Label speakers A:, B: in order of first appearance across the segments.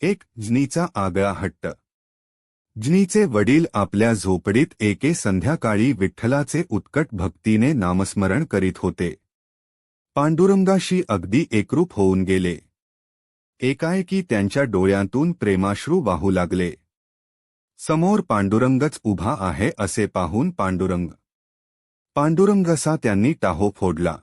A: एक जनीचा आगळा हट्ट. जनीचे वडील आपल्या झोपडीत एके संध्याकाळी विठ्ठलाचे उत्कट भक्तीने नामस्मरण करीत होते. पांडुरंगाशी अगदी एकरूप होऊन गेले. एकाएकी त्यांच्या डोळ्यांतून प्रेमाश्रू वाहू लागले. समोर पांडुरंगच उभा आहे असे पाहून पांडुरंग. पांडुरंगसा त्यांनी टाहो फोडला.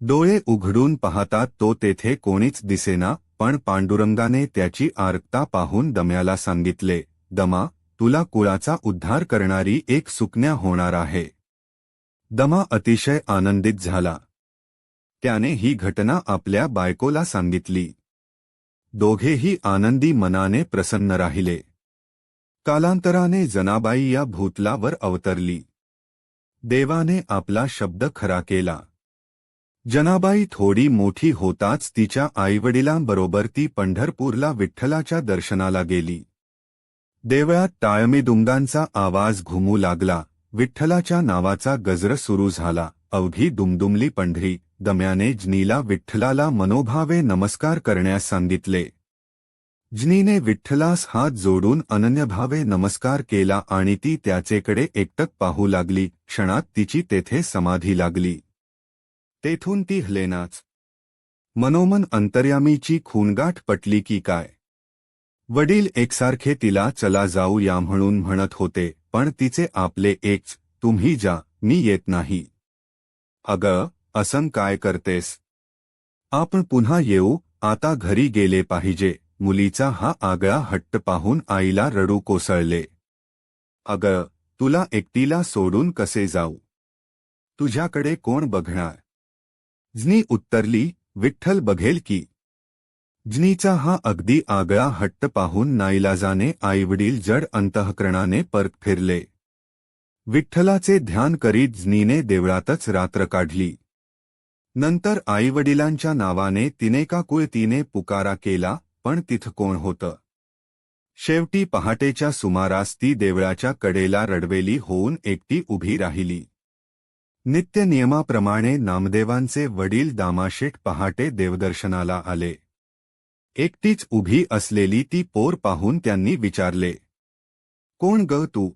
A: डोळे उघडून पाहतात तो तेथे कोणीच दिसेना पण पांडुरंगाने त्याची आर्कता पाहून दम्याला सांगितले दमा तुला कुळाचा उद्धार करणारी एक सुकन्या होणार आहे. दमा अतिशय आनंदित झाला. त्याने ही घटना आपल्या बायकोला सांगितली. दोघेही आनंदी मनाने प्रसन्न राहिले. कालांतराने जनाबाई या भूतलावर अवतरली. देवाने आपला शब्द खरा केला. जनाबाई थोडी मोठी होताच तिच्या आईवडिलांबरोबर ती पंढरपूरला विठ्ठलाच्या दर्शनाला गेली. देवळात टाळमिदुंगांचा आवाज घुमू लागला विठ्ठलाच्या नावाचा गजर सुरू झाला अवघी दुमदुमली पंढरी दम्याने जनीला विठ्ठलाला मनोभावे नमस्कार करण्यास सांगितले. जनीने विठ्ठलास हात जोडून अनन्यभावे नमस्कार केला आणि ती त्याचेकडे एकटक पाहू लागली क्षणात तिची तेथे समाधी लागली. तेथून ती हलेनाच. मनोमन अंतर्यामीची खूनगाठ पटली की काय? वडील एकसारखे तिला चला जाऊ या म्हणून म्हणत होते पण तिचे आपले एकच तुम्ही जा मी येत नाही. अग असं काय करतेस? आपण पुन्हा येऊ आता घरी गेले पाहिजे मुलीचा हा आगळा हट्ट पाहून आईला रडू कोसळले. अग तुला एकटीला सोडून कसे जाऊ? तुझ्याकडे कोण बघणार? ज्नी उत्तरली विठ्ठल बघेल की. ज्नीचा हा अगदी आगळा हट्ट पाहून नाईलाजाने आईवडील जड अंतःकरणाने परत फिरले. विठ्ठलाचे ध्यान करीत ज्नीने देवळातच रात्र काढली. नंतर आईवडिलांच्या नावाने तिने का कुळतीने पुकारा केला पण तिथं कोण होतं? शेवटी पहाटेच्या सुमारास ती देवळाच्या कडेला रडवेली होऊन एकटी उभी राहिली. नित्य नियमाप्रमाणे नामदेवांचे वडील दामाशेठ पहाटे देवदर्शनाला आले. एकटीच उभी असलेली ती पोर पाहून त्यांनी विचारले कोण ग तू?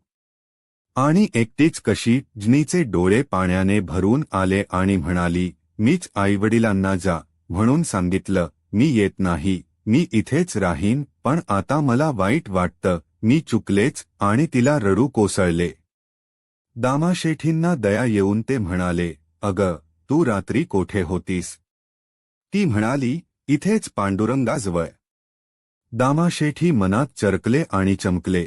A: आणि एकटीच कशी जनीचे डोळे पाण्याने भरून आले आणि म्हणाली मीच आईवडिलांना जा म्हणून सांगितलं मी येत नाही मी इथेच राहीन पण आता मला वाईट वाटतं मी चुकलेच आणि तिला रडू कोसळले. दामाशेठींना दया येऊन ते म्हणाले अग तू रात्री कोठे होतीस? ती म्हणाली इथेच पांडुरंगाजवळ. दामाशेठी मनात चरकले आणि चमकले.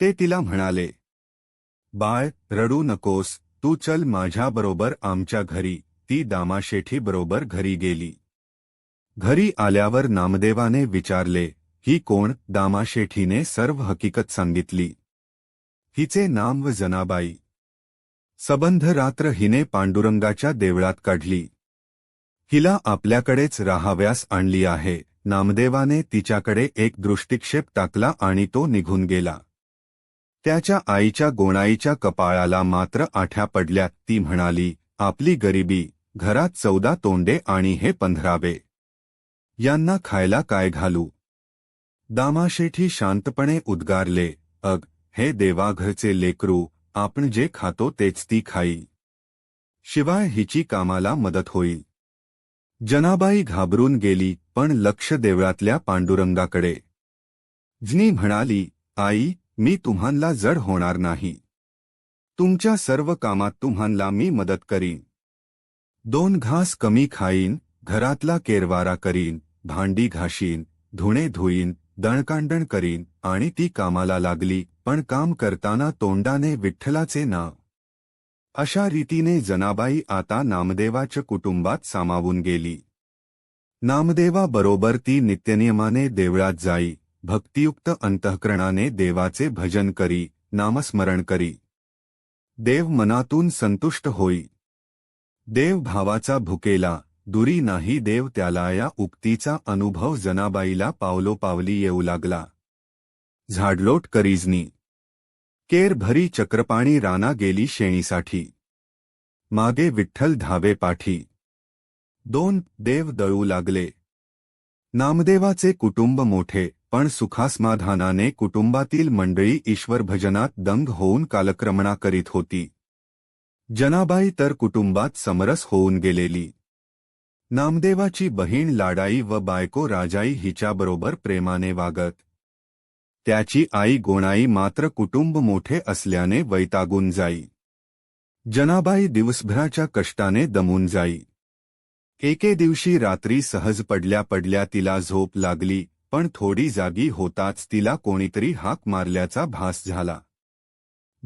A: ते तिला म्हणाले बाळ रडू नकोस तू चल माझ्याबरोबर आमच्या घरी. ती दामाशेठी बरोबर घरी गेली. घरी आल्यावर नामदेवाने विचारले ही कोण? दामाशेठीने सर्व हकीकत सांगितली. हिचे नाम व जनाबाई. सबंध रात्र हिने पांडुरंगाच्या देवळात काढली. हिला आपल्याकडेच राहाव्यास आणली आहे. नामदेवाने तिच्याकडे एक दृष्टिक्षेप टाकला आणि तो निघून गेला. त्याच्या आईच्या गोणाईच्या कपाळाला मात्र आठ्या पडल्या ती म्हणाली आपली गरिबी घरात चौदा तोंडे आणि हे पंधरावे. यांना खायला काय घालू? दामाशेठी शांतपणे उद्गारले अग हे देवाघरचे लेकरू आपण जे खातो तेच ती खाई. शिवाय हिची कामाला मदत होईल जनाबाई घाबरून गेली पण लक्ष देवळातल्या पांडुरंगाकडे. जनी म्हणाली आई मी तुम्हांला जड होणार नाही. तुमच्या सर्व कामात तुम्हांला मी मदत करीन. दोन घास कमी खाईन घरातला केरवारा करीन भांडी घाशीन धुणे धुईन दणकांडण करीन आणि ती कामाला लागली पण काम करताना तोंडाने विठ्ठलाचे नाव. अशा रीतीने जनाबाई आता नामदेवाच्या कुटुंबात सामावून गेली. नामदेवाबरोबर ती नित्यनियमाने देवळात जाई भक्तियुक्त अंतःकरणाने देवाचे भजन करी नामस्मरण करी. देव मनातून संतुष्ट होई. देव भावाचा भुकेला दुरी नाही देव त्याला या उक्तीचा अनुभव जनाबाईला पावलोपावली येऊ लागला. झाडलोट करीजनी. केर भरी चक्रपाणी राना गेली शेणीसाठी. मागे विठ्ठल धावे पाठी. दोन देव दळू लागले. नामदेवाचे कुटुंब मोठे पण सुखासमाधानाने कुटुंबातील मंडळी ईश्वर भजनात दंग होऊन कालक्रमणा करीत होती. जनाबाई तर कुटुंबात समरस होऊन गेलेली. नामदेवाची बहीण लाडाई व बायको राजाई हिच्याबरोबर प्रेमाने वागत. त्याची आई गोणाई मात्र कुटुंब मोठे असल्याने वैतागून जाई. जनाबाई दिवसभराच्या कष्टाने दमून जाई. एके दिवशी रात्री सहज पडल्या पडल्या तिला झोप लागली पण थोडी जागी होताच तिला कोणीतरी हाक मारल्याचा भास झाला.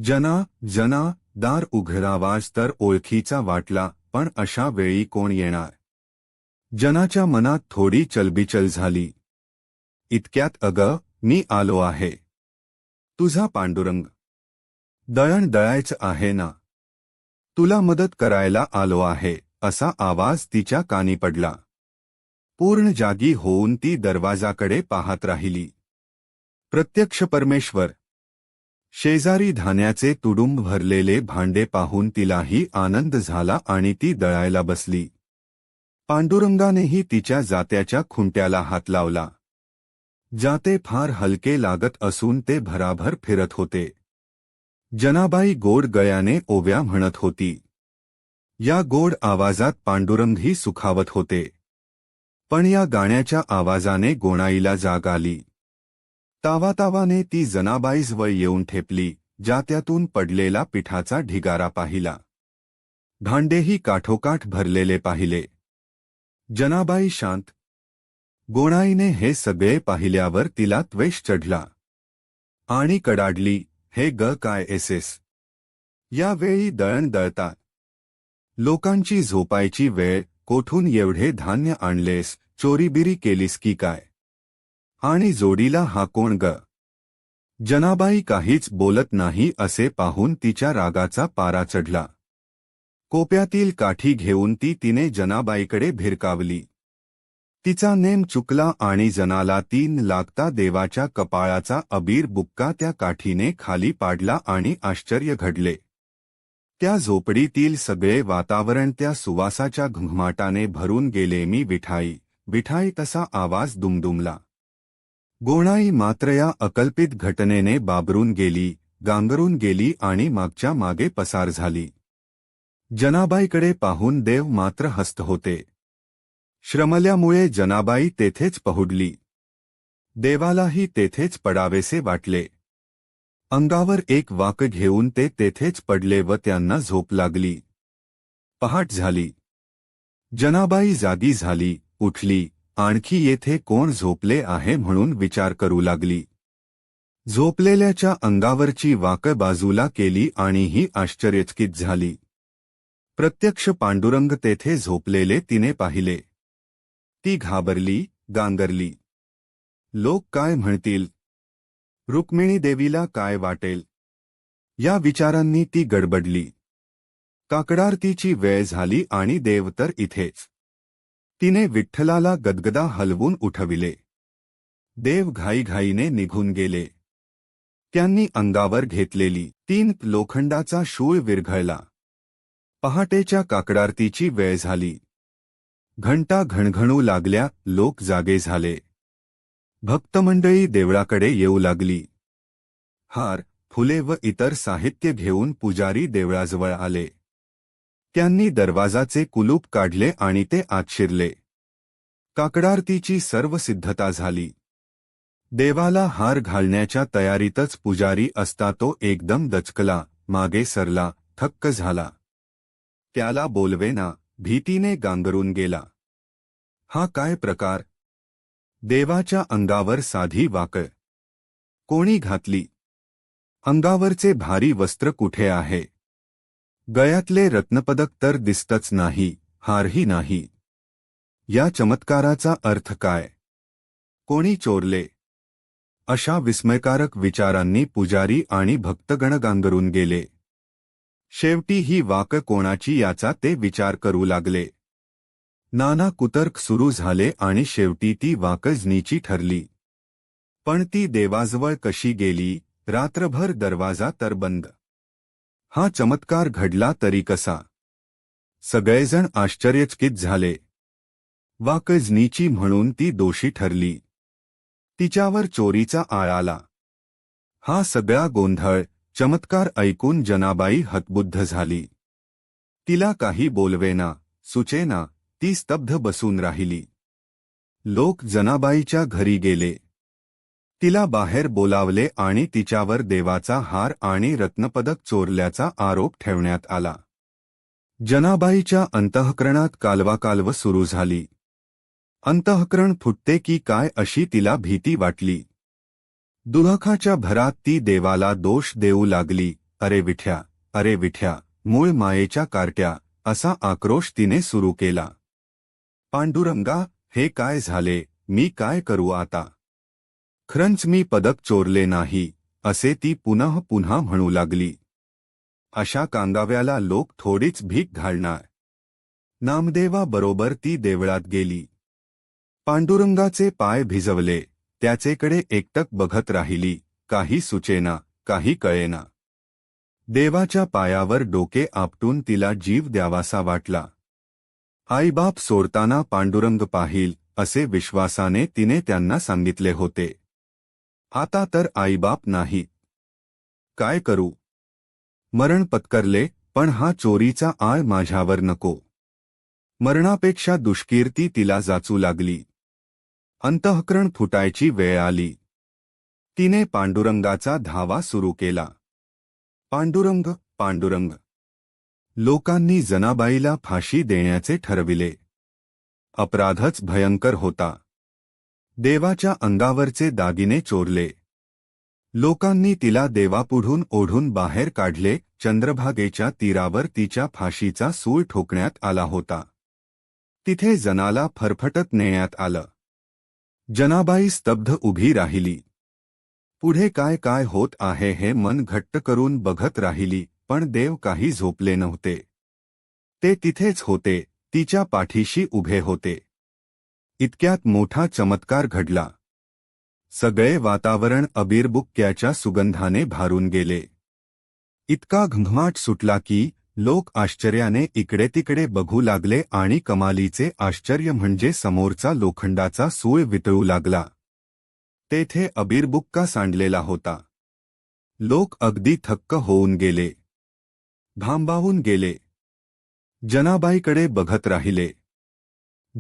A: जना जना दार उघडावाज तर ओळखीचा वाटला पण अशा वेळी कोण येणार? जनाच्या मनात थोडी चलबिचल झाली. इतक्यात अग मी आलो आहे. तुझा पांडुरंग. दळण दळायचं आहे ना? तुला मदत करायला आलो आहे असा आवाज तिच्या कानी पडला. पूर्ण जागी होऊन ती दरवाजाकडे पाहत राहिली. प्रत्यक्ष परमेश्वर. शेजारी धान्याचे तुडुंब भरलेले भांडे पाहून तिलाही आनंद झाला आणि ती दळायला बसली. पांडुरंगानेही तिच्या जात्याच्या खुंट्याला हात लावला. जाते फार हलके लागत असून ते भराभर फिरत होते. जनाबाई गोड गळ्याने ओव्या म्हणत होती. या गोड आवाजात पांडुरंगही सुखावत होते. पण या गाण्याच्या आवाजाने गोणाईला जाग आली. तावातावाने ती जनाबाईजवळ येऊन ठेपली जात्यातून पडलेला पिठाचा ढिगारा पाहिला. भांडेही काठोकाठ भरलेले पाहिले. जनाबाई शांत गोणाईने हे सगळे पाहिल्यावर तिला त्वेष चढला. आणि कडाडली हे ग काय एसेस? यावेळी दळण दळतात लोकांची झोपायची वेळ कोठून एवढे धान्य आणलेस चोरीबिरी केलीस की काय? आणि जोडीला हा कोण ग? जनाबाई काहीच बोलत नाही असे पाहून तिच्या रागाचा पारा चढला. कोप्यातील काठी घेऊन ती तिने जनाबाईकडे भिरकावली. तिचा नेम चुकला आणि जनाला तीन लागता देवाच्या कपाळाचा अबीर बुक्का त्या काठीने खाली पाडला आणि आश्चर्य घडले. त्या झोपडीतील सगळे वातावरण त्या सुवासाच्या घुंघमाटाने भरून गेले मी विठाई विठाई तसा आवाज दुमदुमला. गोणाई मात्र या अकल्पित घटनेने बाबरून गेली गांगरून गेली आणि मागच्या मागे पसार झाली. जनाबाईकडे पाहून देव मात्र हस्त होते. श्रमल्यामुळे जनाबाई तेथेच पहुडली. देवालाही तेथेच पडावेसे वाटले. अंगावर एक वाक घेऊन ते तेथेच पडले व त्यांना झोप लागली. पहाट झाली. जनाबाई जागी झाली उठली आणखी येथे कोण झोपले आहे म्हणून विचार करू लागली. झोपलेल्याच्या अंगावरची वाक बाजूला केली आणि ही आश्चर्यचकित झाली. प्रत्यक्ष पांडुरंग तेथे झोपलेले तिने पाहिले. ती घाबरली गांगरली. लोक काय म्हणतील? रुक्मिणी देवीला काय वाटेल? या विचारांनी ती गडबडली. काकडारतीची वेळ झाली आणि देव तर इथेच. तिने विठ्ठलाला गदगदा हलवून उठविले. देव घाईघाईने निघून गेले. त्यांनी अंगावर घेतलेली तीन लोखंडाचा शूळ विरघळला. पहाटेच्या काकडारतीची वेळ झाली. घंटा घणघणू लागल्या लोक जागे झाले. भक्तमंडळी देवळाकडे येऊ लागली. हार फुले व इतर साहित्य घेऊन पुजारी देवळाजवळ आले. त्यांनी दरवाजाचे कुलूप काढले आणि ते आत शिरले काकडारतीची सर्व सिद्धता झाली. देवाला हार घालण्याच्या तयारीतच पुजारी असता तो एकदम दचकला मागे सरला थक्क झाला. त्याला बोलवेना भीतीने गांगरून गेला. हा काय प्रकार? देवाच्या अंगावर साधी वाकळ. कोणी घातली? अंगावरचे भारी वस्त्र कुठे आहे? गळ्यातले रत्नपदक तर दिसतच नाही हारही नाही. या चमत्काराचा अर्थ काय? कोणी चोरले? अशा विस्मयकारक विचारांनी पुजारी आणि भक्तगण गांगरून गेले. शेवटी ही वाक कोणाची याचा ते विचार करू लागले. नाना कुतर्क सुरू झाले आणि शेवटी ती वाकजनीची ठरली. पण ती देवाजवळ कशी गेली रात्रभर दरवाजा तर बंद. हा चमत्कार घडला तरी कसा? सगळेजण आश्चर्यचकित झाले. वाकजनीची म्हणून ती दोषी ठरली. तिच्यावर चोरीचा आळ आला. हा सगळा गोंधळ चमत्कार ऐकून जनाबाई हतबुद्ध झाली. तिला काही बोलवेना सुचेना ती स्तब्ध बसून राहिली. लोक जनाबाईच्या घरी गेले. तिला बाहेर बोलावले आणि तिच्यावर देवाचा हार आणि रत्नपदक चोरल्याचा आरोप ठेवण्यात आला. जनाबाईच्या अंतःकरणात कालवाकालव सुरू झाली. अंतःकरण फुटते की काय अशी तिला भीती वाटली. दुहखाच्या भरात ती देवाला दोष देऊ लागली. अरे विठ्या अरे विठ्या मूळ मायेच्या कार्ट्या असा आक्रोश तिने सुरू केला. पांडुरंगा हे काय झाले? मी काय करू आता? खरंच मी पदक चोरले नाही असे ती पुनः पुन्हा म्हणू लागली. अशा कांगाव्याला लोक थोडीच भीक घालणार. नामदेवाबरोबर ती देवळात गेली. पांडुरंगाचे पाय भिजवले. त्याचेकडे एकटक बघत राहिली काही सुचेना काही कळेना. देवाच्या पायावर डोके आपटून तिला जीव द्यावासा वाटला. आईबाप सोडताना पांडुरंग पाहिल असे विश्वासाने तिने त्यांना सांगितले होते. आता तर आईबाप नाही. काय करू? मरण पत्करले पण हा चोरीचा आळ माझ्यावर नको. मरणापेक्षा दुष्कीर्ती तिला जाचू लागली. अंतःकरण फुटायची वेळ आली. तिने पांडुरंगाचा धावा सुरू केला. पांडुरंग पांडुरंग. लोकांनी जनाबाईला फाशी देण्याचे ठरविले. अपराधच भयंकर होता. देवाच्या अंगावरचे दागिने चोरले. लोकांनी तिला देवापुढून ओढून बाहेर काढले चंद्रभागेच्या तीरावर तिच्या फाशीचा सूळ ठोकण्यात आला होता. तिथे जनाला फरफटत नेण्यात आलं. जनाबाई स्तब्ध उभी राहिली. पुढे काय काय होत आहे हे मन घट्ट करून बघत राहिली पण देव काही झोपले नव्हते. ते तिथेच होते तिच्या पाठीशी उभे होते. इतक्यात मोठा चमत्कार घडला. सगळे वातावरण अबीरबुक्क्याच्या सुगंधाने भारून गेले. इतका घंघमाट सुटला की लोक आश्चर्याने इकडे तिकडे बघू लागले आणि कमालीचे आश्चर्य म्हणजे समोरचा लोखंडाचा सूळ वितळू लागला. तेथे अबीरबुक्का सांडलेला होता. लोक अगदी थक्क होऊन गेले. भांबावून गेले. जनाबाईकडे बघत राहिले.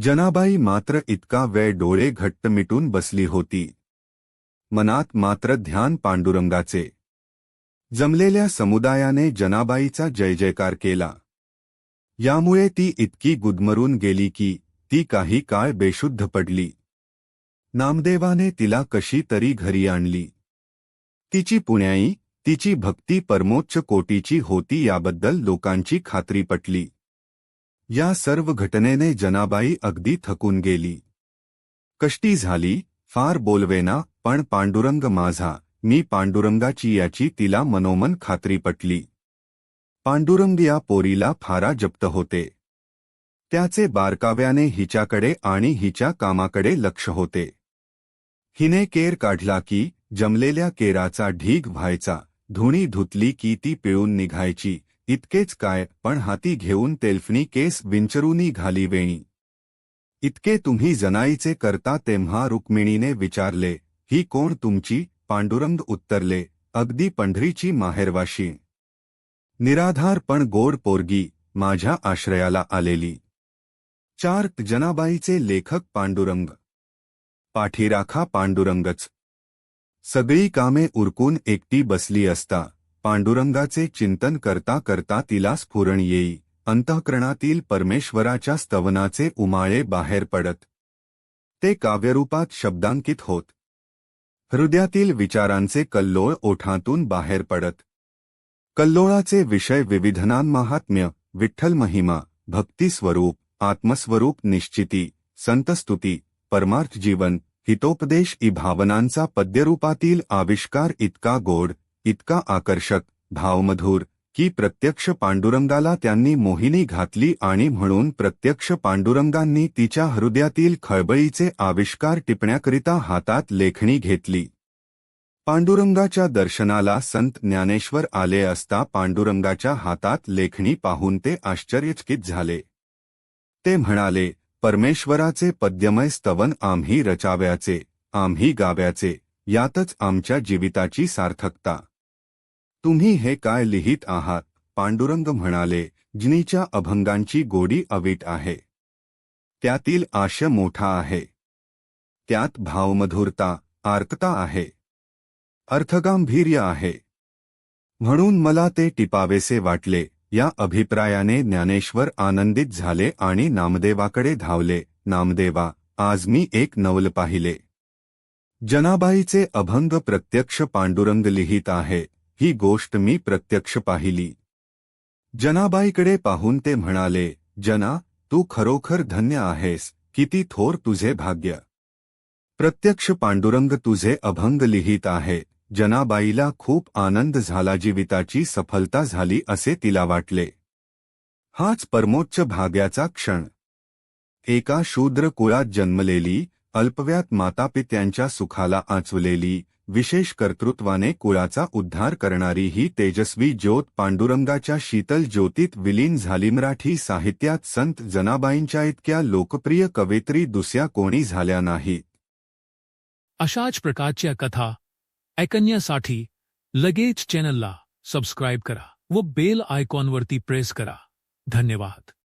A: जनाबाई मात्र इतका वेळ डोळे घट्ट मिटून बसली होती. मनात मात्र ध्यान पांडुरंगाचे जमलेल्या समुदायाने जनाबाईचा जय जयकार केला. यामुळे ती इतकी गुदमरून गेली की ती काही काळ बेशुद्ध पडली. नामदेवाने तिला कशी तरी घरी आणली. तिची पुण्याई तिची भक्ती परमोच्च कोटीची होती याबद्दल लोकांची खात्री पटली. या सर्व घटनेने जनाबाई अगदी थकून गेली. कष्टी झाली फार बोलवेना पण पांडुरंग माझा मी पांडुरंगाची याची तिला मनोमन खात्री पटली. पांडुरंग या पोरीला फारा जप्त होते. त्याचे बारकाव्याने हिच्याकडे आणि हिच्या कामाकडे लक्ष होते. हिने केर काढला की जमलेल्या केराचा ढीग व्हायचा धुणी धुतली की ती पिळून निघायची इतकेच काय पण हाती घेऊन तेल्फणी केस विंचरुनी घाली वेणी. इतके तुम्ही जनाईचे करता तेव्हा रुक्मिणीने विचारले ही कोण तुमची? पांडुरंग उत्तरले अगदी पंढरीची माहेरवाशी. निराधार पण गोड पोरगी माझ्या आश्रयाला आलेली. चार जनाबाईचे लेखक पांडुरंग. पाठीराखा पांडुरंगच. सगळी कामे उरकून एकटी बसली असता पांडुरंगाचे चिंतन करता करता तिला स्फुरण येई अंतःकरणातील परमेश्वराच्या स्तवनाचे उमाळे बाहेर पडत. ते काव्यरूपात शब्दांकित होत. हृदयातील विचारांचे कल्लोळ ओठांतून बाहेर पडत. कल्लोळाचे विषय विविधना महात्म्य विठ्ठल महिमा भक्तिस्वरूप आत्मस्वरूप निश्चिती, संतस्तुती, परमार्थ जीवन, हितोपदेश ई भावनांचा पद्यरूपातील आविष्कार इतका गोड, इतका आकर्षक, भावमधुर की प्रत्यक्ष पांडुरंगाला त्यांनी मोहिनी घातली आणि म्हणून प्रत्यक्ष पांडुरंगांनी तिच्या हृदयातील खळबळीचे आविष्कार टिपण्याकरिता हातात लेखणी घेतली. पांडुरंगाच्या दर्शनाला संत ज्ञानेश्वर आले असता पांडुरंगाच्या हातात लेखणी पाहून ते आश्चर्यचकित झाले. ते म्हणाले परमेश्वराचे पद्यमय स्तवन आम्ही रचाव्याचे आम्ही गाव्याचे यातच आमच्या जीविताची सार्थकता तुम्ही हे काय लिहित आहात? पांडुरंग म्हणाले जिनीच्या अभंगांची गोडी अवीट आहे. त्यातील आशय मोठा आहे. त्यात भावमधुरता आर्तता आहे. अर्थगांभीर्य आहे. म्हणून मला ते टिपावेसे वाटले. या अभिप्रायाने ज्ञानेश्वर आनंदित झाले आणि नामदेवाकडे धावले. नामदेवा आज मी एक नवल पाहिले. जनाबाईचे अभंग प्रत्यक्ष पांडुरंग लिहित आहे. ही गोष्ट मी प्रत्यक्ष पाहिली. जनाबाईकडे पाहून ते म्हणाले जना तू खरोखर धन्य आहेस किती थोर तुझे भाग्य. प्रत्यक्ष पांडुरंग तुझे अभंग लिहित आहे. जनाबाईला खूप आनंद झाला जीविताची सफलता झाली असे तिला वाटले. हाच परमोच्च भाग्याचा क्षण. एका शूद्र कुळात जन्मलेली अल्पव्यात मातापित्यांच्या सुखाला आचवलेली विशेष कर्तृत्वाने कुळाचा उद्धार करणारी ही तेजस्वी ज्योत पांडुरंगाच्या शीतल ज्योतीत विलीन झाली मराठी साहित्यात संत जनाबाईंच्या इतक्या लोकप्रिय कवयित्री दुसऱ्या कोणी झाल्या नाहीत.
B: अशाच प्रकारच्या कथा ऐकण्यासाठी लगेच चॅनलला सबस्क्राईब करा व बेल आयकॉनवरती प्रेस करा. धन्यवाद.